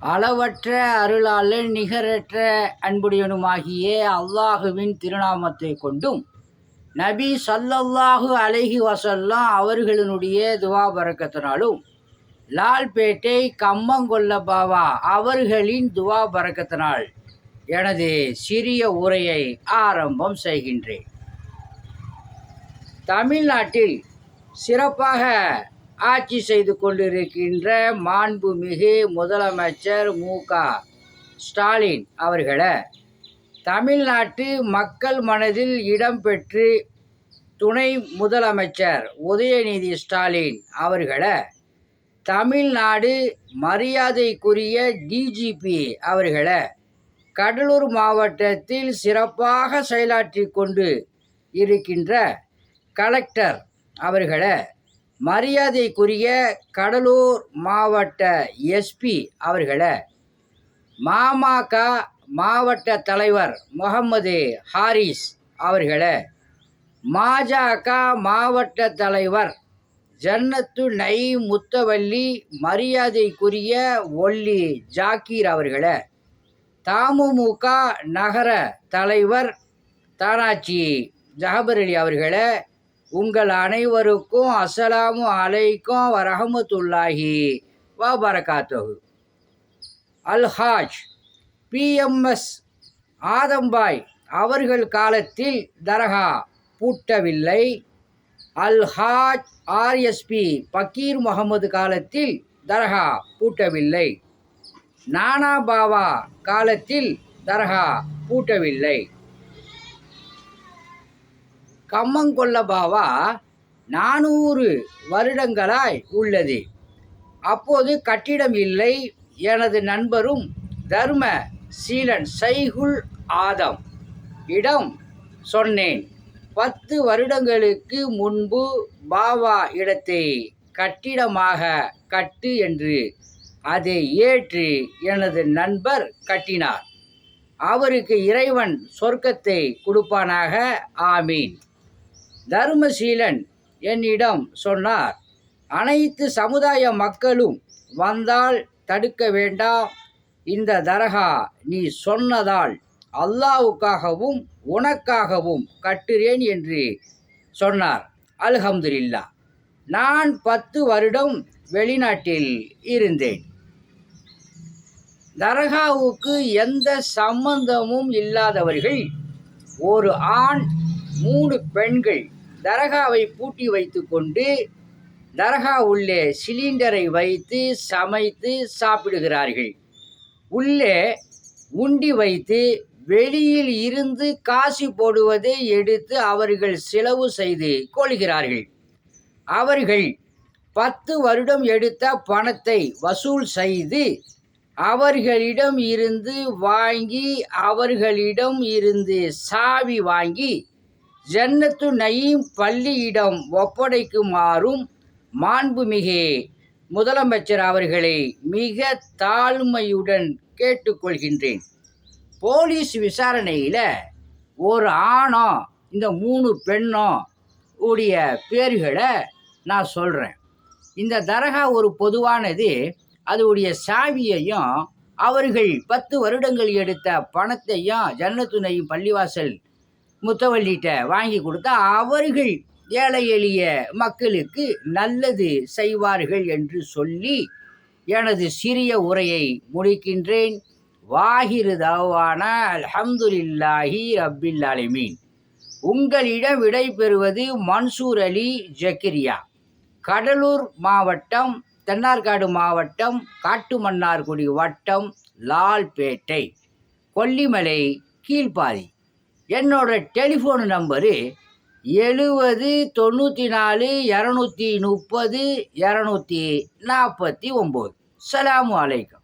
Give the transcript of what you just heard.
அளவற்ற அருளாளன் நிகரற்ற அன்புடையனுமாகிய அல்லாஹுவின் திருநாமத்தை கொண்டும் நபி சல்லல்லாஹு அலைஹி வசல்லாம் அவர்களினுடைய துவா பறக்கத்தினாலும் லால்பேட்டை கம்மங்கொல்ல பாபா அவர்களின் துவா பறக்கத்தினால் எனது சிறிய உரையை ஆரம்பம் செய்கின்றேன். தமிழ்நாட்டில் சிறப்பாக ஆட்சி செய்து கொண்டிருக்கின்ற மாண்புமிகு முதலமைச்சர் மு. க. ஸ்டாலின் அவர்களை தமிழ்நாட்டு மக்கள் மனதில் இடம்பெற்று துணை முதலமைச்சர் உதயநிதி ஸ்டாலின் அவர்களை தமிழ்நாடு மரியாதைக்குரிய டிஜிபி அவர்களை கடலூர் மாவட்டத்தில் சிறப்பாக செயலாற்றி கொண்டு இருக்கின்ற கலெக்டர் அவர்களை மரியாதைக்குரிய கடலூர் மாவட்ட எஸ்பி அவர்களை மாமக மாவட்ட தலைவர் முகமது ஹாரிஸ் அவர்களை மாஜக மாவட்ட தலைவர் ஜன்னத்து நை முத்தவல்லி மரியாதைக்குரிய ஒல்லி ஜாக்கீர் அவர்களை தமுமுக நகர தலைவர் தானாச்சி ஜஹபர் அலி அவர்களை உங்கள் அனைவருக்கும் அஸ்ஸலாமு அலைக்கும் வரஹமத்துல்லாஹி பரகாத்தகு அல்ஹாஜ் பிஎம்எஸ் ஆதம்பாய் அவர்கள் காலத்தில் தரகா பூட்டவில்லை. அல்ஹாஜ் ஆர்எஸ்பி பக்கீர் முகமது காலத்தில் தரகா பூட்டவில்லை. நானா பாவா காலத்தில் தரகா பூட்டவில்லை. கம்மங்கொல்ல பாவா நானூறு வருடங்களாய் உள்ளது. அப்போது கட்டிடம் இல்லை எனது நண்பரும் தர்ம சீலன் சைகுல் ஆதம் இடம் சொன்னேன். பத்து வருடங்களுக்கு முன்பு பாவா இடத்தை கட்டிடமாக கட்டு என்று அதை ஏற்று எனது நண்பர் கட்டினார். அவருக்கு இறைவன் சொர்க்கத்தை கொடுப்பானாக ஆமீன். தர்மசீலன் என்னிடம் சொன்னார் அனைத்து சமுதாய மக்களும் வந்தால் தடுக்க வேண்டாம். இந்த தரகா நீ சொன்னதால் அல்லாவுக்காகவும் உனக்காகவும் கட்டுறேன் என்று சொன்னார். அல்ஹம்துலில்லா. நான் பத்து வருடம் வெளிநாட்டில் இருந்தேன். தர்காவுக்கு எந்த சம்பந்தமும் இல்லாதவர்கள் ஒரு ஆண் மூணு பெண்கள் தரகாவை பூட்டி வைத்துக்கொண்டு தரகா உள்ளே சிலிண்டரை வைத்து சமைத்து சாப்பிடுகிறார்கள். உள்ளே உண்டி வைத்து வெளியில் இருந்து காசு போடுவதை எடுத்து அவர்கள் செலவு செய்து கொள்கிறார்கள். அவர்கள் பத்து வருடம் எடுத்த பணத்தை வசூல் செய்து அவர்களிடம் இருந்து வாங்கி அவர்களிடம் இருந்து சாவி வாங்கி ஜன்னத்து நயீம் பள்ளியிடம் ஒப்படைக்குமாறும் மாண்புமிகு முதலமைச்சர் அவர்களை மிக தாழ்மையுடன் கேட்டுக்கொள்கின்றேன். போலீஸ் விசாரணையில் ஒரு ஆணோ இந்த மூணு பெண்ணோ உடைய பேர்களை நான் சொல்கிறேன் இந்த தரகா ஒரு பொதுவானது அதோடைய சாவியையும் அவர்கள் பத்து வருடங்கள் எடுத்த பணத்தையும் ஜன்னத்துணையும் பள்ளிவாசல் முத்தவள்ளிட்ட வாங்கி கொடுத்தா அவர்கள் ஏழை எளிய மக்களுக்கு நல்லது செய்வார்கள் என்று சொல்லி எனது சிறிய உரையை முடிக்கின்றேன். வாகிரு தவான அல்ஹம்துலில்லாஹி ரப்பில் உங்களிடம் விடை பெறுவது மன்சூர் அலி ஜக்கிரியா. கடலூர் மாவட்டம் தென்னார்காடு மாவட்டம் காட்டுமன்னார்குடி வட்டம் லால்பேட்டை கொல்லிமலை கீழ்ப்பாதி என்னோட டெலிஃபோன் நம்பரு எழுபது தொண்ணூற்றி நாலு இரநூத்தி முப்பது இரநூத்தி நாற்பத்தி ஒம்பது. சலாமு அலைக்கம்.